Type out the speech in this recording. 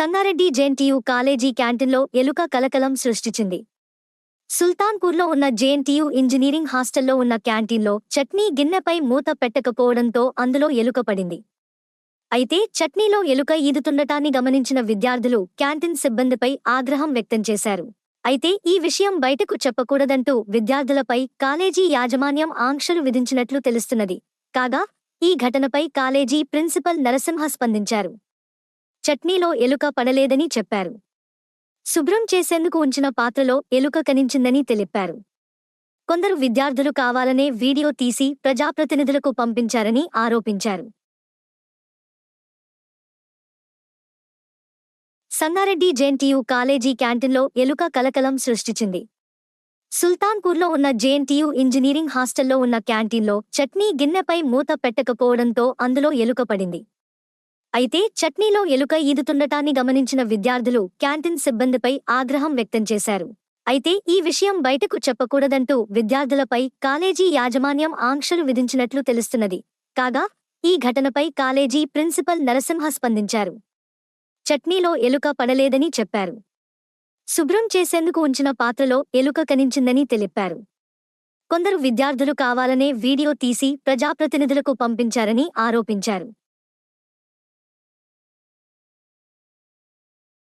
Sangareddy JNTU college క్యాంటీన్లో ఎలుక కలకలం సృష్టించింది. సుల్తాన్పూర్లో ఉన్న జేఎన్టీయూ ఇంజనీరింగ్ హాస్టల్లో ఉన్న క్యాంటీన్లో చట్నీ గిన్నెపై మూత పెట్టకపోవడంతో అందులో ఎలుక పడింది. అయితే చట్నీలో ఎలుక ఈదుతుండటాన్ని గమనించిన విద్యార్థులు క్యాంటీన్ సిబ్బందిపై ఆగ్రహం వ్యక్తం చేశారు. అయితే ఈ విషయం బయటకు చెప్పకూడదంటూ విద్యార్థులపై కాలేజీ యాజమాన్యం ఆంక్షలు విధించినట్లు తెలుస్తున్నది. కాగా ఈ ఘటనపై కాలేజీ ప్రిన్సిపల్ నరసింహ స్పందించారు. చట్నీలో ఎలుక పడలేదని చెప్పారు. శుభ్రం చేసేందుకు ఉంచిన పాత్రలో ఎలుక కనించిందని తెలిపారు. కొందరు విద్యార్థులు కావాలనే వీడియో తీసి ప్రజాప్రతినిధులకు పంపించారని ఆరోపించారు. సంగారెడ్డి జేఎన్టీయూ కాలేజీ క్యాంటీన్లో ఎలుక కలకలం సృష్టించింది. సుల్తాన్పూర్లో ఉన్న జేఎన్టీయూ ఇంజనీరింగ్ హాస్టల్లో ఉన్న క్యాంటీన్లో చట్నీ గిన్నెపై మూత పెట్టకపోవడంతో అందులో ఎలుక పడింది. అయితే చట్నీలో ఎలుక ఈదుతుండటాన్ని గమనించిన విద్యార్థులు క్యాంటీన్ సిబ్బందిపై ఆగ్రహం వ్యక్తం చేశారు. అయితే ఈ విషయం బయటకు చెప్పకూడదంటూ విద్యార్థులపై కాలేజీ యాజమాన్యం ఆంక్షలు విధించినట్లు తెలుస్తున్నది. కాగా ఈ ఘటనపై కాలేజీ ప్రిన్సిపల్ నరసింహ స్పందించారు. చట్నీలో ఎలుక పడలేదని చెప్పారు. శుభ్రం చేసేందుకు ఉంచిన పాత్రలో ఎలుక కనించిందని తెలిపారు. కొందరు విద్యార్థులు కావాలనే వీడియో తీసి ప్రజాప్రతినిధులకు పంపించారని ఆరోపించారు.